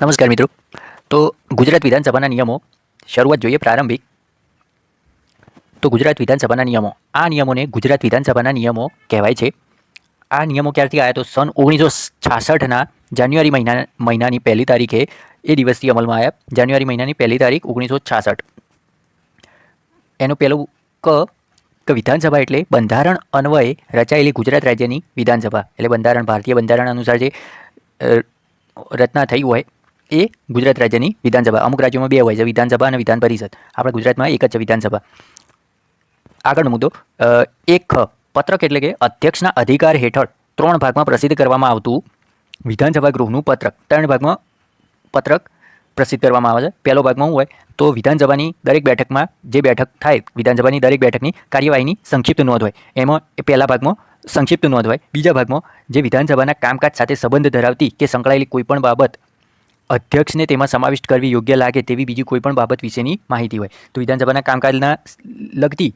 નમસ્કાર મિત્રો. તો ગુજરાત વિધાનસભાના નિયમો શરૂઆત જોઈએ પ્રારંભિક. તો ગુજરાત વિધાનસભાના નિયમો. આ નિયમોને ગુજરાત વિધાનસભાના નિયમો કહેવાય છે. આ નિયમો ક્યારથી આવ્યા તો સન ઓગણીસો છાસઠના જાન્યુઆરી મહિના, મહિનાની પહેલી તારીખે એ દિવસથી અમલમાં આવ્યા જાન્યુઆરી મહિનાની પહેલી તારીખ ઓગણીસો છાસઠ. એનું પહેલું ક, કે વિધાનસભા એટલે બંધારણ અન્વયે રચાયેલી ગુજરાત રાજ્યની વિધાનસભા. એટલે બંધારણ, ભારતીય બંધારણ અનુસાર જે રચના થઈ હોય એ ગુજરાત રાજ્યની વિધાનસભા. અમુક રાજ્યોમાં બે હોય છે, વિધાનસભા અને વિધાન પરિષદ. આપણા ગુજરાતમાં એક જ છે વિધાનસભા. આગળનો મુદ્દો એક પત્રક એટલે કે અધ્યક્ષના અધિકાર હેઠળ ત્રણ ભાગમાં પ્રસિદ્ધ કરવામાં આવતું વિધાનસભા ગૃહનું પત્રક. ત્રણ ભાગમાં પત્રક પ્રસિદ્ધ કરવામાં આવે છે. પહેલો ભાગમાં શું હોય? તો વિધાનસભાની દરેક બેઠકમાં જે બેઠક થાય, વિધાનસભાની દરેક બેઠકની કાર્યવાહીની સંક્ષિપ્ત નોંધ હોય. એમાં પહેલા ભાગમાં સંક્ષિપ્ત નોંધ હોય. બીજા ભાગમાં જે વિધાનસભાના કામકાજ સાથે સંબંધ ધરાવતી કે સંકળાયેલી કોઈપણ બાબત અધ્યક્ષને તેમાં સમાવિષ્ટ કરવી યોગ્ય લાગે તેવી બીજી કોઈ પણ બાબત વિશેની માહિતી હોય. તો વિધાનસભાના કામકાજના લગતી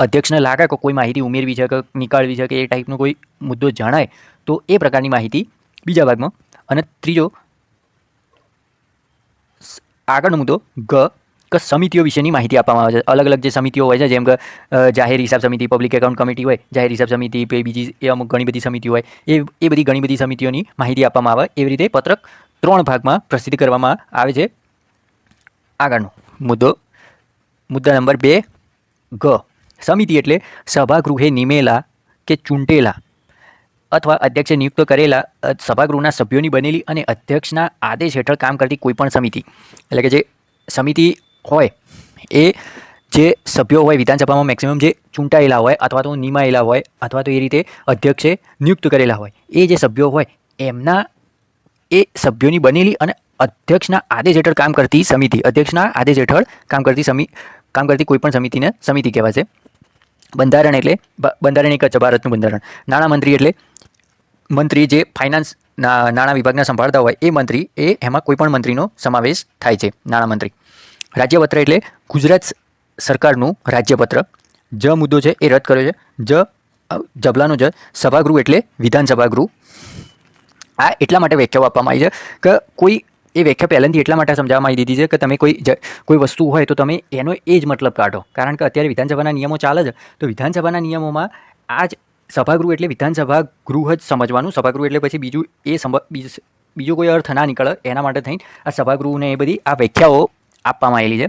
અધ્યક્ષને લાગે કે કોઈ માહિતી ઉમેરવી છે કે નીકાળવી છે કે એ ટાઈપનો કોઈ મુદ્દો જણાય, તો એ પ્રકારની માહિતી બીજા ભાગમાં. અને ત્રીજો આગળનો મુદ્દો, ગ, કે સમિતિઓ વિશેની માહિતી આપવામાં આવે છે. અલગ અલગ જે સમિતિઓ હોય છે, જેમ કે જાહેર હિસાબ સમિતિ, પબ્લિક એકાઉન્ટ કમિટી હોય, જાહેર હિસાબ સમિતિ બીજી એ અમુક ઘણી બધી સમિતિઓ હોય, એ એ બધી ઘણી બધી સમિતિઓની માહિતી આપવામાં આવે. એવી રીતે પત્રક ત્રણ ભાગમાં પ્રસિદ્ધ કરવામાં આવે છે. આગળનો મુદ્દો, મુદ્દા નંબર બે, ગ. સમિતિ એટલે સભાગૃહે નિમેલા કે ચૂંટેલા અથવા અધ્યક્ષે નિયુક્ત કરેલા સભાગૃહના સભ્યોની બનેલી અને અધ્યક્ષના આદેશ હેઠળ કામ કરતી કોઈપણ સમિતિ. એટલે કે જે સમિતિ હોય, એ જે સભ્યો હોય વિધાનસભામાં મેક્સિમમ જે ચૂંટાયેલા હોય અથવા તો નિમાયેલા હોય અથવા તો એ રીતે અધ્યક્ષે નિયુક્ત કરેલા હોય, એ જે સભ્યો હોય, એમના એ સભ્યોની બનેલી અને અધ્યક્ષના આદેશ હેઠળ કામ કરતી સમિતિ. અધ્યક્ષના આદેશ હેઠળ કામ કરતી સમિ, કામ કરતી કોઈપણ સમિતિને સમિતિ કહેવાશે બંધારણ એટલે બંધારણ એક જ છે, ભારતનું બંધારણ. નાણામંત્રી એટલે મંત્રી જે ફાઇનાન્સ નાણાં વિભાગના સંભાળતા હોય એ મંત્રી, એ એમાં કોઈપણ મંત્રીનો સમાવેશ થાય છે, નાણામંત્રી. રાજ્યપત્ર એટલે ગુજરાત સરકારનું રાજ્યપત્ર. જ મુદ્દો છે, એ રદ કર્યો છે. જ જબલાનો જ સભાગૃહ એટલે વિધાનસભા ગૃહ આ એટલા માટે વ્યાખ્યાઓ આપવામાં આવી છે કે કોઈ એ વ્યાખ્યા પહેલાંથી એટલા માટે સમજાવવામાં આવી દીધી છે કે તમે કોઈ કોઈ વસ્તુ હોય તો તમે એનો એ જ મતલબ કાઢો. કારણ કે અત્યારે વિધાનસભાના નિયમો ચાલે છે. તો વિધાનસભાના નિયમોમાં આ જ સભાગૃહ એટલે વિધાનસભા ગૃહ જ સમજવાનું. સભાગૃહ એટલે પછી બીજું એ બીજો કોઈ અર્થ ના નીકળે એના માટે થઈને આ સભાગૃહને એ બધી આ વ્યાખ્યાઓ આપવામાં આવેલી છે.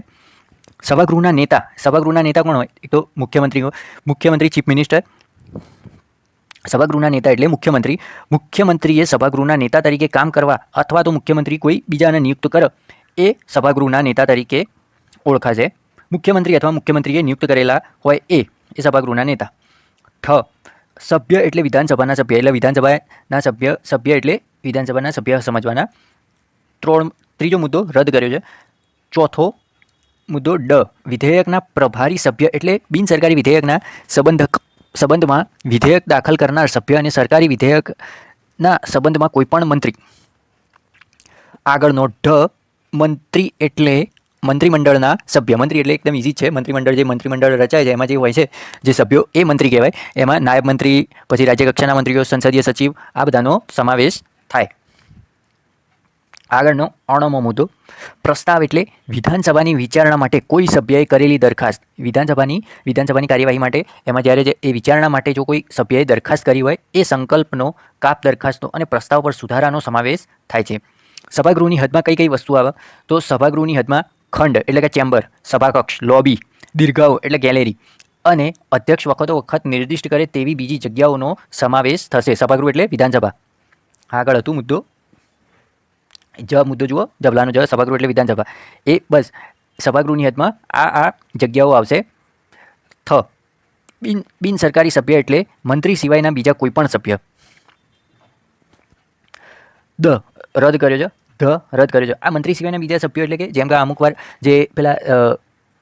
સભાગૃહના નેતા સભાગૃહના નેતા કોણ હોય? એક તો મુખ્યમંત્રી. મુખ્યમંત્રી, ચીફ મિનિસ્ટર સભાગૃહના નેતા એટલે મુખ્યમંત્રી. મુખ્યમંત્રીએ સભાગૃહના નેતા તરીકે કામ કરવા અથવા તો મુખ્યમંત્રી કોઈ બીજાને નિયુક્ત કરે એ સભાગૃહના નેતા તરીકે ઓળખાશે. મુખ્યમંત્રી અથવા મુખ્યમંત્રીએ નિયુક્ત કરેલા હોય એ એ સભાગૃહના નેતા. ઠ, સભ્ય એટલે વિધાનસભાના સભ્ય. એટલે વિધાનસભાના સભ્ય સભ્ય એટલે વિધાનસભાના સભ્ય સમજવાના. ત્રણ, ત્રીજો મુદ્દો રદ કર્યો છે. ચોથો મુદ્દો ડ, વિધેયકના પ્રભારી સભ્ય એટલે બિનસરકારી વિધેયકના સંબંધક સંબંધમાં વિધેયક દાખલ કરનાર સભ્ય અને સરકારી વિધેયકના સંબંધમાં કોઈપણ મંત્રી. આગળનો ઢ, મંત્રી એટલે મંત્રીમંડળના સભ્ય. મંત્રી એટલે એકદમ ઇઝી છે. મંત્રીમંડળ જે મંત્રીમંડળ રચાય છે, એમાં જે હોય છે, જે સભ્યો એ મંત્રી કહેવાય. એમાં નાયબ મંત્રી, પછી રાજ્ય કક્ષાના મંત્રીઓ, સંસદીય સચિવ આ બધાનો સમાવેશ થાય. આગળનો અણમો મુદ્દો. પ્રસ્તાવ એટલે વિધાનસભાની વિચારણા માટે કોઈ સભ્યએ કરેલી દરખાસ્ત. વિધાનસભાની વિધાનસભાની કાર્યવાહી માટે એમાં જ્યારે એ વિચારણા માટે જો કોઈ સભ્યએ દરખાસ્ત કરી હોય, એ સંકલ્પનો, કાપ દરખાસ્તનો અને પ્રસ્તાવ પર સુધારાનો સમાવેશ થાય છે. સભાગૃહની હદમાં કઈ કઈ વસ્તુ આવે? તો સભાગૃહની હદમાં ખંડ, એટલે કે ચેમ્બર, સભાકક્ષ, લોબી, દીર્ઘાઓ, એટલે ગેલેરી. અને અધ્યક્ષ વખતો વખત નિર્દિષ્ટ કરે તેવી બીજી જગ્યાઓનો સમાવેશ થશે. સભાગૃહ એટલે વિધાનસભા. આગળ હતું મુદ્દો. જ મુદ્દો જુઓ, જબલાનો જ સભાગૃહ એટલે વિધાનસભા. એ બસ સભાગૃહની હદમાં આ આ જગ્યાઓ આવશે. થ, બિન બિન સરકારી સભ્ય એટલે મંત્રી સિવાયના બીજા કોઈપણ સભ્ય. દ, રદ કર્યો છે. ધ, રદ કર્યો છે. આ મંત્રી સિવાયના બીજા સભ્યો એટલે કે જેમ કે અમુક વાર જે પેલા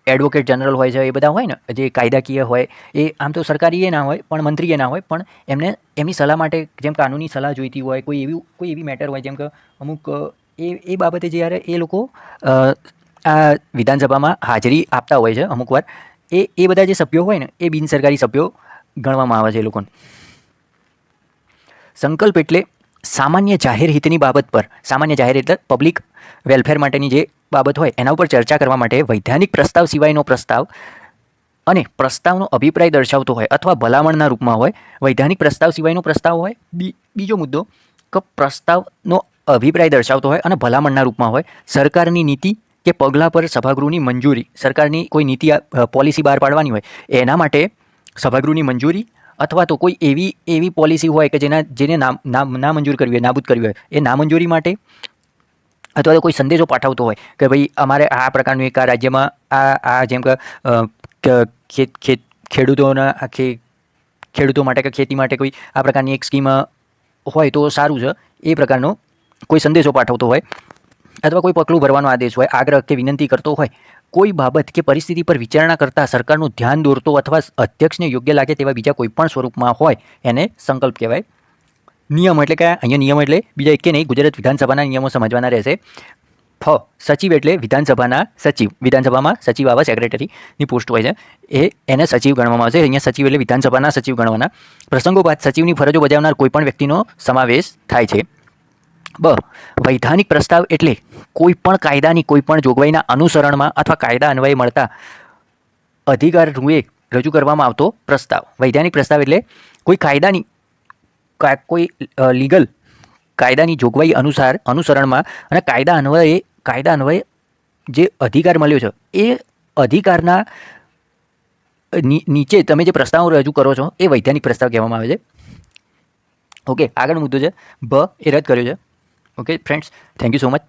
એડવોકેટ જનરલ હોય છે, એ બધા હોય ને, જે કાયદાકીય હોય, એ આમ તો સરકારી એ ના હોય, પણ મંત્રીએ ના હોય, પણ એમને એમની સલાહ માટે, જેમ કાનૂની સલાહ જોઈતી હોય, કોઈ એવી કોઈ એવી મેટર હોય, જેમ કે અમુક એ એ બાબતે જ્યારે એ લોકો આ વિધાનસભામાં હાજરી આપતા હોય છે અમુક વાર. એ એ બધા જે સભ્યો હોય ને, એ બિનસરકારી સભ્યો ગણવામાં આવે છે એ લોકોને. સંકલ્પ એટલે સામાન્ય જાહેર હિતની બાબત પર, સામાન્ય જાહેર એટલે પબ્લિક વેલફેર માટેની જે બાબત હોય, એના ઉપર ચર્ચા કરવા માટે વૈધાનિક પ્રસ્તાવ સિવાયનો પ્રસ્તાવ અને પ્રસ્તાવનો અભિપ્રાય દર્શાવતો હોય અથવા ભલામણના રૂપમાં હોય, વૈધાનિક પ્રસ્તાવ સિવાયનો પ્રસ્તાવ હોય. બીજો મુદ્દો, કે પ્રસ્તાવનો અભિપ્રાય દર્શાવતો હોય અને ભલામણના રૂપમાં હોય, સરકારની નીતિ કે પગલાં પર સભાગૃહની મંજૂરી, સરકારની કોઈ નીતિ પોલિસી બહાર પાડવાની હોય, એના માટે સભાગૃહની મંજૂરી અથવા તો કોઈ એવી એવી પોલિસી હોય કે જેના, જેને ના મંજૂર કરવી હોય, નાબૂદ કરવી હોય, એ નામંજૂરી માટે અથવા તો કોઈ સંદેશો પાઠવતો હોય કે ભાઈ અમારે આ પ્રકારનું એક આ રાજ્યમાં આ આ જેમ કે ખેડૂતોના ખેડૂતો માટે કે ખેતી માટે કોઈ આ પ્રકારની એક સ્કીમ હોય તો સારું છે, એ પ્રકારનો કોઈ સંદેશો પાઠવતો હોય અથવા કોઈ પગલું ભરવાનો આદેશ હોય, આગ્રહ કે વિનંતી કરતો હોય, કોઈ બાબત કે પરિસ્થિતિ પર વિચારણા કરતાં સરકારનું ધ્યાન દોરતો અથવા અધ્યક્ષને યોગ્ય લાગે તેવા બીજા કોઈપણ સ્વરૂપમાં હોય, એને સંકલ્પ કહેવાય. નિયમ એટલે કે અહીંયા નિયમ એટલે બીજા કે નહીં, ગુજરાત વિધાનસભાના નિયમો સમજવાના રહેશે. ફ, સચિવ એટલે વિધાનસભાના સચિવ, વિધાનસભામાં સચિવ આવા સેક્રેટરીની પોસ્ટ હોય છે. એ, એને સચિવ ગણવામાં આવશે. અહીંયા સચિવ એટલે વિધાનસભાના સચિવ ગણવાના. પ્રસંગોપાત સચિવની ફરજો બજાવનાર કોઈપણ વ્યક્તિનો સમાવેશ થાય છે. બ, વૈધાનિક પ્રસ્તાવ એટલે કોઈ પણ કાયદાની કોઈ પણ જોગવાઈના અનુસરણમાં અથવા કાયદા અન્વયે મળતા અધિકાર રૂએ રજૂ કરવામાં આવતો પ્રસ્તાવ. વૈધાનિક પ્રસ્તાવ એટલે કોઈ કાયદાની કોઈ લીગલ કાયદાની જોગવાઈ અનુસાર, અનુસરણમાં અને કાયદા અન્વયે કાયદા અન્વયે જે અધિકાર મળ્યો છે, એ અધિકારના નીચે તમે જે પ્રસ્તાવ રજૂ કરો છો, એ વૈધાનિક પ્રસ્તાવ કહેવામાં આવે છે. ઓકે આગળ મુદ્દો છે, બ, એ રદ કર્યો છે. okay friends thank you so much.